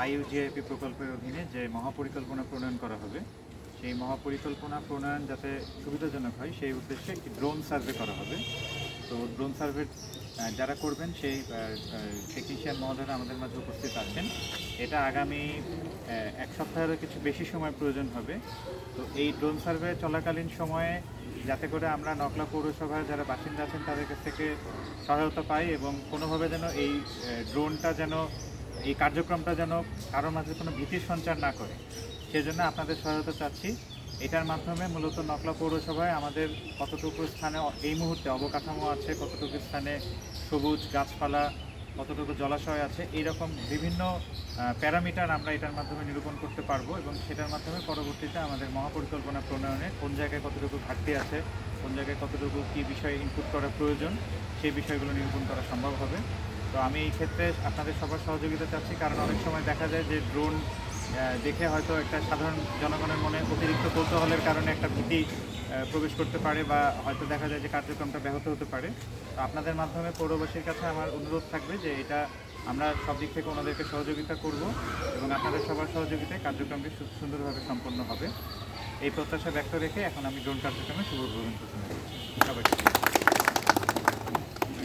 আইইউজিআইপি প্রকল্পের অধীনে যে মহাপরিকল্পনা প্রণয়ন করা হবে, সেই মহাপরিকল্পনা প্রণয়ন যাতে সুবিধাজনক হয়, সেই উদ্দেশ্যে একটি ড্রোন সার্ভে করা হবে। তো ড্রোন সার্ভে যারা করবেন, সেই টেকনিশিয়ান মহোদয়রা আমাদের মাঝে উপস্থিত আছেন। এটা আগামী এক সপ্তাহেরও কিছু বেশি সময় প্রয়োজন হবে। তো এই ড্রোন সার্ভে চলাকালীন সময়ে যাতে করে আমরা নকলা পৌরসভার যারা বাসিন্দা আছেন, তাদের কাছ থেকে সহায়তা পাই এবং কোনোভাবে যেন এই ড্রোনটা যেন এই কার্যক্রমটা যেন কারোর মাঝে কোনো ভীতির সঞ্চার না করে। সেজন্য আপনাদের সহায়তা চাচ্ছি। এটার মাধ্যমে মূলত নকলা পৌরসভায় আমাদের কতটুকু স্থানে এই মুহূর্তে অবকাঠামো আছে, কতটুকু স্থানে সবুজ গাছপালা, কতটুকু জলাশয় আছে, এইরকম বিভিন্ন প্যারামিটার আমরা এটার মাধ্যমে নিরূপণ করতে পারব এবং সেটার মাধ্যমে পরবর্তীতে আমাদের মহাপরিকল্পনা প্রণয়নে কোন জায়গায় কতটুকু ঘাটতি আছে, কোন জায়গায় কতটুকু কী বিষয়ে ইনপুট করা প্রয়োজন, সেই বিষয়গুলো নিরূপণ করা সম্ভব হবে। তো আমি এই ক্ষেত্রে আপনাদের সবার সহযোগিতা চাচ্ছি, কারণ অনেক সময় দেখা যায় যে ড্রোন দেখে হয়তো একটা সাধারণ জনগণের মনে অতিরিক্ত কৌতূহলের কারণে একটা ভীতি প্রবেশ করতে পারে বা হয়তো দেখা যায় যে কার্যক্রমটা ব্যাহত হতে পারে। তো আপনাদের মাধ্যমে পৌরবাসীর কাছে আমার অনুরোধ থাকবে যে এটা আমরা সব দিক থেকে ওনাদেরকে সহযোগিতা করব এবং আপনাদের সবার সহযোগিতায় কার্যক্রমটি সুন্দরভাবে সম্পন্ন হবে। এই প্রত্যাশা ব্যক্ত রেখে এখন আমি ড্রোন কার্যক্রমে শুভ উদ্বোধন করতে সবাইকে